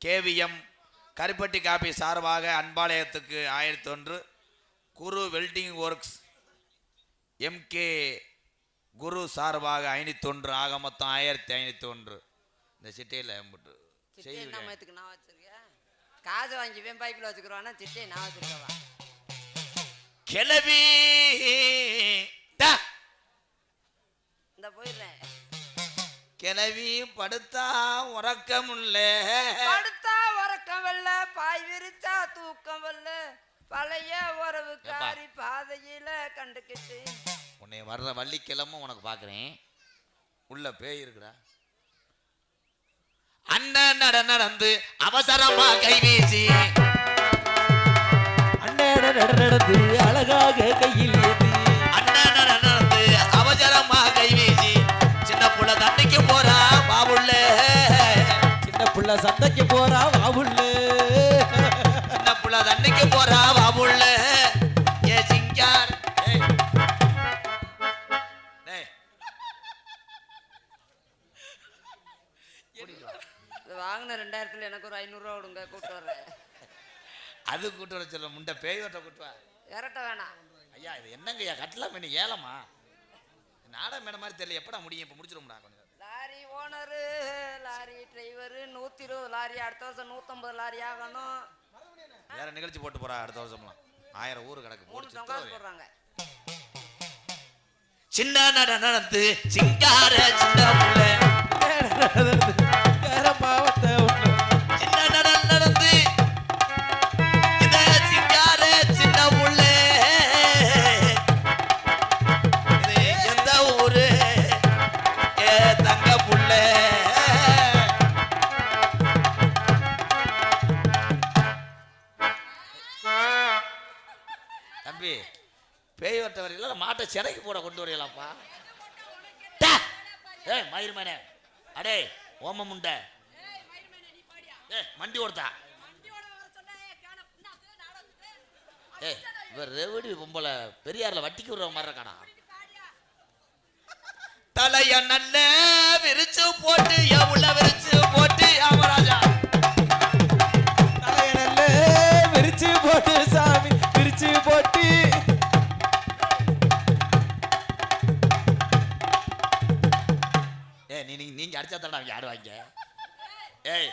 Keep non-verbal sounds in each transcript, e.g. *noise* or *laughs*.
KVM கருப்பட்டி copy சார்பாக அன்பாலயத்துக்கு ஆயிரத்தி ஒன்று Guru welding works MK Guru சார்பாக ஐநூத்தொன்று ஆக மொத்தம் ஆயிரத்தி ஐநூற்றி ஒன்று இந்த சிட்டையில் எம்பிட்டு சிட்டை காசை வாங்கிவேன் பைப்பில் வச்சுக்கிறோன்னா சிட்டையை நான் கிளவி கிளவி படுத்தா உறக்கமுல்ல. படுத்தா உறக்கம் வரல பாய் விரிச்சா தூக்கம் வரல பழைய உறவுக்காரி பாதையில கண்டுக்கிட்டு. உன்னை வர்ற வள்ளிக்கிழமை உனக்கு பார்க்குறேன் உள்ள பேய் இருக்குடா. அண்ணன் நட நடந்து அவசரமா கை வீசி. அண்ணன் நட நடந்து அழகாக கையில் சந்தைக்கு போறா வாவுள்ள சின்ன புள்ள தண்ணிக்கு போறா பாவுள்ள ஏ சிங்கார். வாங்கின ரெண்டாயிரத்துல எனக்கு ஒரு ஐநூறுரூவா கொடுங்க கூட்டு வர்றேன் அது கூட்டு வர சொல்ல முண்டை பேய் ஓட்ட கூட்டு வா. இறட்ட வேணாம். ஐயா இது என்னங்கய்யா கட்டலாம் பண்ணி ஏலமா? நாடகம் மேடம் மாதிரி தெரியல எப்படா முடியும்? இப்போ முடிச்சிடும்டா கொஞ்சம். ஓனரு லாரி டிரைவரு நூற்றி இருபது லாரி அடுத்த வருஷம் நூற்றம்பது லாரி ஆகணும். வேற நிகழ்ச்சி போட்டு போறா அடுத்த வருஷம்லாம். ஆயிரம் ஊரு கிடக்கு. மூணு சித்துருவேன். போடுறாங்க. சின்ன நட நடந்து சிங்கார சின்ன *laughs* மயிர்மனே. அடே ஓம முண்டை. ஏய் மண்டி ஓடுதா? ஏய் இவர் ரெவடி பொம்பளை பெரியார்ல வட்டிக்கு விடுற மாதிரி இருக்கானா? தலைய நல்ல விரிச்சு போட்டு எவ்வளவு விரிச்சு போட்டு யாமராஜா தலையணல்ல விரிச்சு போட்டு சாமி விரிச்சு போட்டு. தானே அவங்க ஆடுவாங்க ஏய்.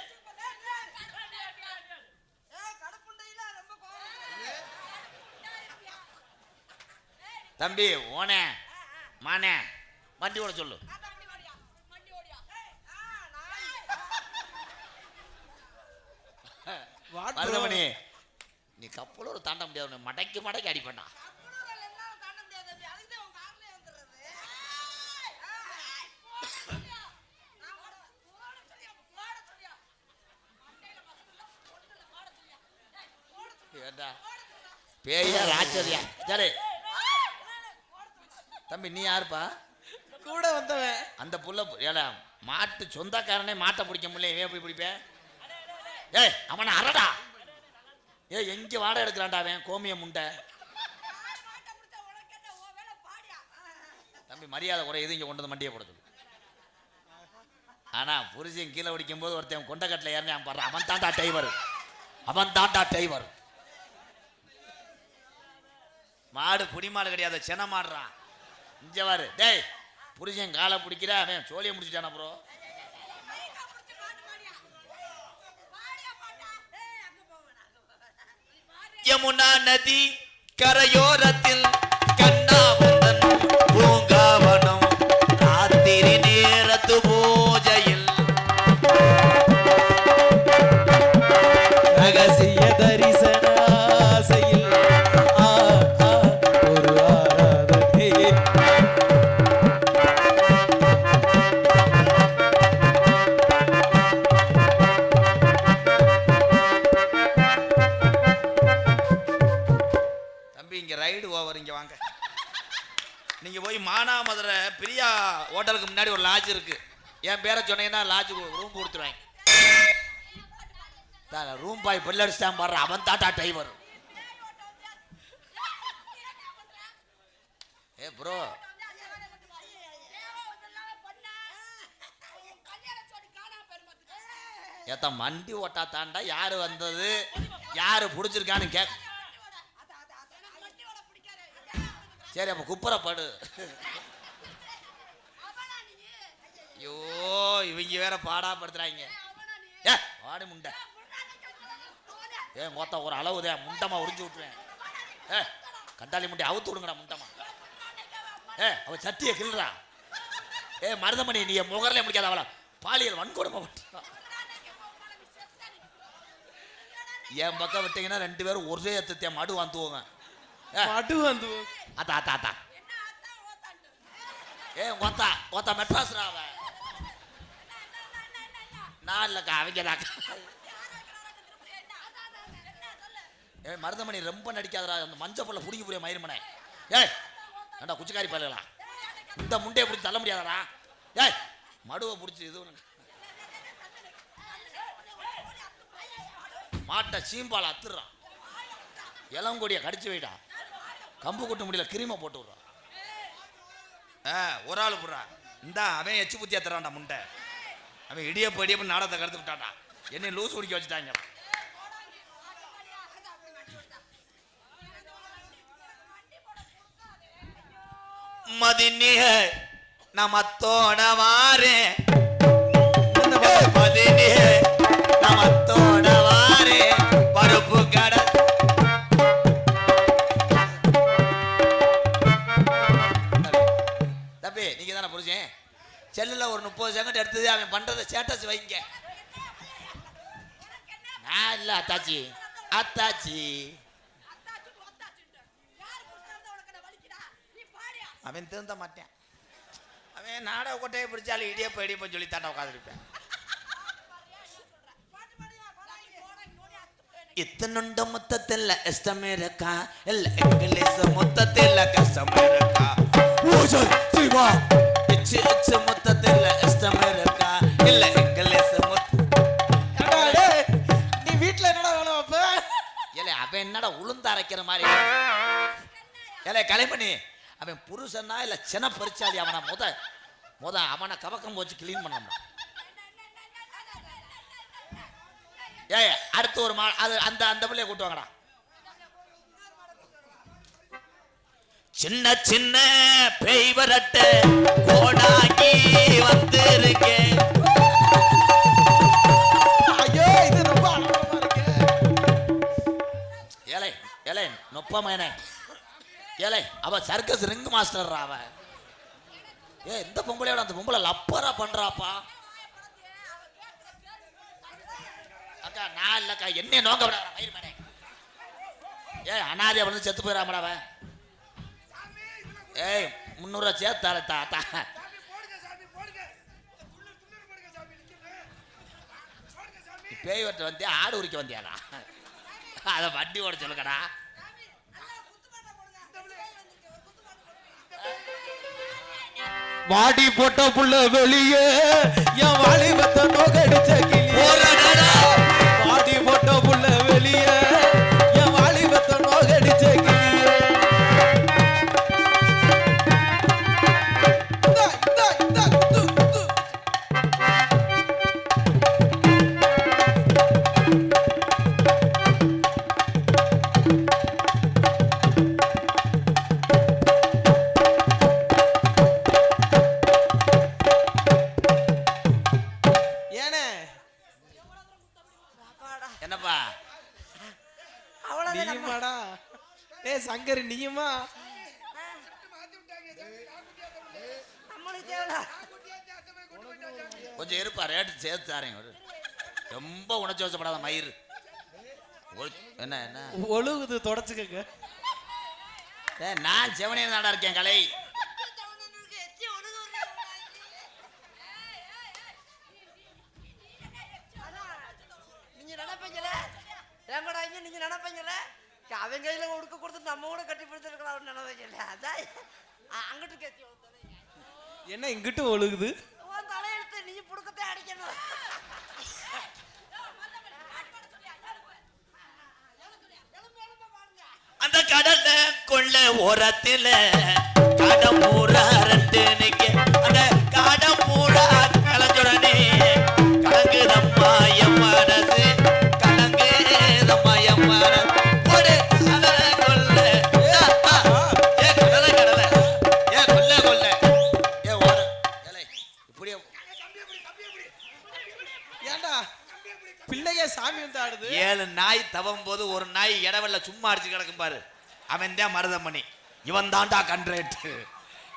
தம்பி ஓனே மானே வண்டி ஓட சொல்லு. மருதமணி நீ கப்பலோட தாண்ட முடியாது மடக்கி மடக்கி அடிப்பேன்டா. பேயா ராச்சரியா. சரி தம்பி நீ யாருப்பா? கூட வந்தவன். அந்த புள்ள ஏடா மாட்டு சொந்தக்காரனே மாட்டை பிடிக்க முடியல இவன் எப்படி பிடிப்பேன் ஏய் அவனை அரடா ஏய் எங்க வாடகை எடுக்கிறான்டா அவன் கோமிய முண்டை. தம்பி மரியாதை குறை எது இங்க கொண்டு வந்து மண்டியை போட சொல்லு ஆனா புருஷன் கீழே பிடிக்கும் போது ஒருத்தன் கொண்டக்கட்டில் ஏறினா பாடுறான் அவன் தாண்டா டைவர் அவன் தாண்டா டைவர் மாடு புடி மாடு கிடையாது சென மாடுறான். இங்க வாரு டேய் புருஷன் காலை பிடிக்கிற அவன் சோழியை முடிச்சுட்டானா ப்ரோ யமுனா நதி கரையோரத்தில் நீங்க பிரியா ஹோட்டலுக்கு முன்னாடி ஒரு லாட்ஜ் இருக்கு. என் பேரை சொன்னீங்கன்னா லாட்ஜ் ரூம் கொடுத்துருவாங்க. ரூம் பாய் பெல் அடிச்சிட்டான் பாரு அவன் தாட்டா டிரைவர் ஏ ப்ரோ ஏத்த மண்டி ஓட்டா தாண்டா யாரு வந்தது யாரு பிடிச்சிருக்கான்னு கேக்க சரி அப்ப குப்புறப்படு ஐயோ இவங்க வேற பாடாப்படுத்துறாங்க. ஏ பாடு முண்டை. ஏ மொத்த ஒரு அளவுதே முண்டமா உறிஞ்சு விட்டுருவேன். ஏ கண்டாளி முண்டை அவுத்து விடுங்கடா முண்டமா ஏ அவ சட்டியை கிள்றா. ஏ மருதமணி நீ என் முகரில் முடிக்காத அவள. பாலியல் வன்கொடுமை பண்றா. என் பக்கம் விட்டீங்கன்னா ரெண்டு பேரும் ஒரே எத்தத்தைய மடு வந்துவோங்க ஏ படு வந்து அத்தா அத்தா அத்தா ஏ ஒத்தா ஒத்தா மெட்ராஸ்ரா அவ நான் இல்லக்கா அவங்க தாக்கா ஏ மருதமணி ரொம்ப நடிக்காதடா அந்த மஞ்சள் பல்ல புடிக்க புரிய மயிருமனே ஏய் ஏண்டா குச்சிக்காரி பல்லுகளா இந்த முண்டையை பிடிச்சி தள்ள முடியாதடா ஏய் மடுவை பிடிச்சி இது. மாட்டை சீம்பால் அத்துறான் இளங்கொடியை கடிச்சு வைடா கம்பு கொட்ட முடியல கிரீமை போட்டு விட்றான். ஆ ஒரு ஆள் போடுறான் இந்தா அவன் எச்சு புத்தி ஏத்துறான்டா முண்டை. அவன் இடியப்ப இடியப்ப நாடகத்தை கருத்து விட்டான்டா. என்னை லூஸ் குடிக்க வச்சுட்டாங்க. மதினிய நமத்தோட வாரே மதினிய நமத்தோட செல்லுல ஒரு முப்பது செகண்ட் எடுத்தது அவன் பண்றதை ஸ்டேட்டஸ் வைங்க. நான் இல்ல அத்தாச்சி. அத்தாச்சி. அவன் திருந்த மாட்டேன். அவன் நாடக கொட்டையை பிடிச்சாலும் இடியப்ப இடியப்ப சொல்லி தாண்டா உட்காந்துருப்பேன் இத்தனுண்ட மொத்தத்தில் இஷ்டம் இருக்கா இல்ல இங்கிலீஷ் மொத்தத்தில் கஷ்டம் இருக்கா சிவா. இச்சு இச்சு மொத்தத்தில் இஷ்டம் இருக்கா? இல்ல இங்கிலீஷ் நீ வீட்ல என்னடா வேலை வைப்ப ஏலே அவன் என்னடா உளுந்து அரைக்கிற மாதிரி? ஏலே கலைமணி அவன் புருஷனா இல்ல சின பரிச்சாலி அவனை? முத முத அவனை கவக்கம் போச்சு கிளீன் பண்ணணும் ஏய் அடுத்து ஒரு மா அது அந்த அந்த பிள்ளைய கூட்டு வாங்கடா. சின்ன சின்ன பேய் வரட்ட கோடாங்கி ஏலே அவ சர்க்கஸ் ரிங் மாஸ்டர் அவ. ஏ இந்த பொம்பளையோட அந்த பொம்பளை லப்பரா பண்றாப்பா. அக்கா நான் இல்லக்கா என்ன நோக்க விடாத மயிர் மனே ஏ அனாதையா வந்து செத்து போயிடாமடா அவன் ஏய் முந்நூறுவா சேர்த்து தர தாத்தா பேய் வெட்ட வந்தியா ஆடு உரிக்க வந்தியாடா? அதை வண்டி ஓட சொல்லுங்கடா. வாடி போட்ட புள்ள வெளியே என் வாலிபத்தை நோகடிச்ச சங்கரி நீயுமா கொஞ்சம் இருப்பா ரேட்டு சேர்த்து தரேன். ஒரு ரொம்ப உணர்ச்சி வசப்படாத மயிர் என்ன என்ன? ஒழுகுது தொடச்சுக்கங்க. நான் செவனே தாண்டா இருக்கேன் கலை. அவன் கையில உடுக்க கொடுத்து நம்ம கூட கட்டி பிடிச்சிருக்கலாம் அதான் அங்கிட்டு கத்தி என்ன இங்கிட்டு ஒழுகுது? உன் தலையெழுத்து நீ புடுக்கத்தை அடிக்கணும். அந்த கடல்ல கொள்ள ஓரத்துல கடம்பூரா ரெண்டு நிக்க. அந்த கடம்பூரா கலஞ்சுடனே தவம் போது ஒரு நாய் இடவெல்ல சும்மா அடிச்சு கிடக்கும் பாரு. அவன் தான் மருதமணி. இவன் தாண்டா கண்ட்ரேட்டு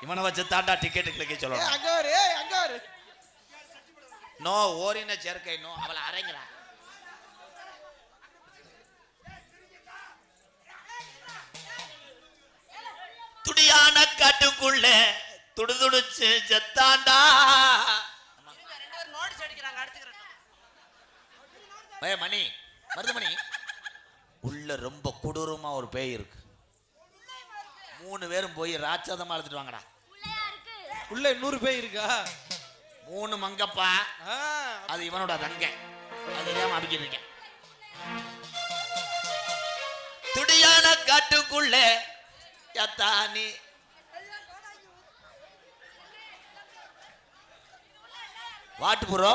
இவனை வச்சு தாண்டா டிக்கெட் கிளிக்க சொல்லணும். அங்க அங்க நோ ஓரின சேர்க்கை நோ அவளை அரைங்கிறா துடியான காட்டுக்குள்ள துடுதுடிச்சு செத்தாண்டா. மணி மருதமணி. உள்ள ரொம்ப கொடூரமா ஒரு பேய் இருக்கு. மூணு பேரும் போய் ராட்சதமா எடுத்துட்டு வாங்கடா. உள்ள இன்னொரு பேய் இருக்கா? மூணு மங்கப்பா. அது இவனோட தங்க. அது ஏன் அடிக்கிட்டு இருக்கேன். துடியான காட்டுக்குள்ள யத்தானி வாட்டு ப்ரோ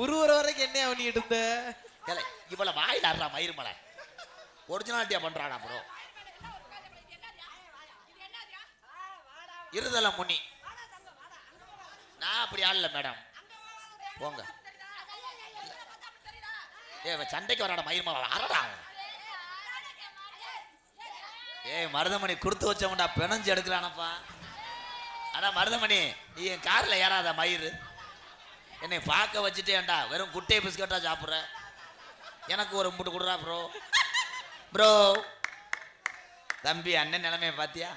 உருவுற வரைக்கும் என்ன பண்ணிட்டு இருந்த ஏலே இவள வாயில் ஆடுறா மயிர்மலை ஒரிஜினாலிட்டியா பண்றாடா ப்ரோ இருதல முனி. நான் அப்படி ஆடல மேடம் போங்க. ஏ சண்டைக்கு வராட மயிர்மலை மலை. அவன். ஏய் மருதமணி கொடுத்து வச்சவன்டா பிணைஞ்சு எடுக்கிறானப்பா. ஆனா மருதமணி நீ என் காரில் ஏறாத மயிர் என்னை பார்க்க வச்சுட்டேன்டா. வெறும் குட்டையை பிஸ்கட்டாக சாப்பிட்ற. எனக்கு ஒரு மூட்டு கொடுறா ப்ரோ ப்ரோ தம்பி அண்ணன் நிலைமையை பார்த்தியா